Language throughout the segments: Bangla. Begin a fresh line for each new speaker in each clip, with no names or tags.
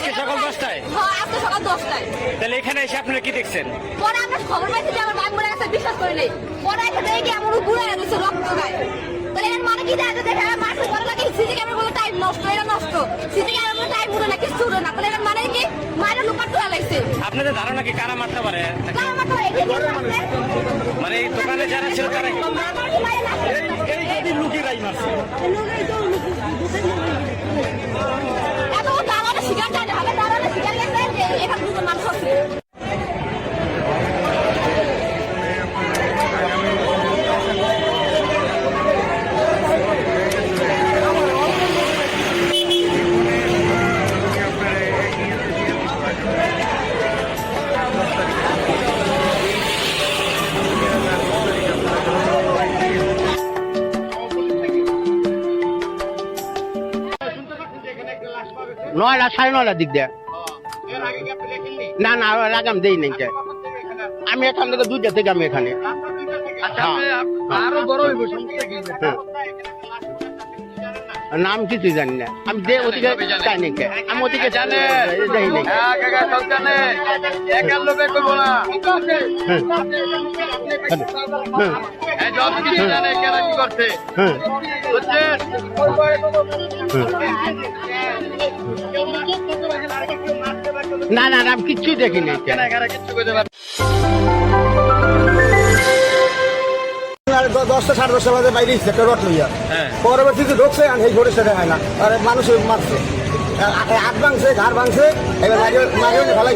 হ্যাঁ, তাহলে এখানে এসে আপনারা কি দেখছেন?
পরে আমরা খবর পাইছি যে আমার বাপ মরে গেছে বিশ্বাস করে নেই। পরে এখানে গিয়ে আমার গুড়া গেছে রক্ত গায়ে তাহলে এর মানে কি দেখা যায় দেখে? আমার মাঠে পরে লাগে
আপনাদের ধারণা কি কারা মারতে পারে?
এই
মানে এই দোকানে যারা ছিল তারা
দাঁড়ানো শিকার যায়
নয়টা সাড়ে নয়টার দিক দিয়ে না না আর আমি দেই নাই কে। আমি এখান থেকে দুইটা থেকে আমি এখানে হ্যাঁ। নাম কিছু জানি না। আমি দে ওদিকে কে। আমি ওদিকে
জানে। হ্যাঁ জানে। লোকে করব না।
আমি
হ্যাঁ। দেখিনি। পারবে
দশটা সাড়ে দশটা বাজে বাইরে এসছে একটা রট লইয়া।
হ্যাঁ।
পরবর্তীতে ঢুকছে আর এই ঘরে সেটা হয় না আর মানুষ মারছে। হাত ভাঙছে ঘাড় ভাঙছে এবার মারিয়ে ফেলাই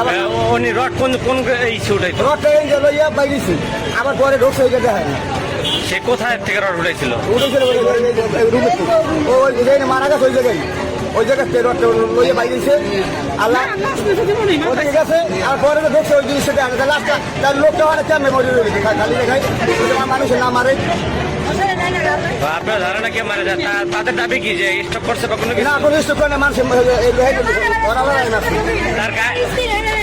আহ, উনি রড কোন কোন ইস্যু
রটটা এই লইয়া বাইরেছি আবার পরে ঢুকছে ওই জায়গায় হয় না
সে কোথায় থেকে রড
উঠেছিল ও ওই মারা গেছে ওই জায়গায়। ওই জায়গায় রটটা লইয়া দিয়েছে আল্লাহ ঠিক আছে আর পরে দেখছে ওই জিনিসটা আমি লাস্টটা তার লোকটা অনেক কেমন মরে রয়েছে খালি দেখাই। মানুষের না মারে।
আপনার ধারণা কে মারা যায়? তাদের দাবি কি যে স্টক করছে বা কোনো কিছু
না কোনো স্টক করে না মানুষ ওরা লড়াই না
তার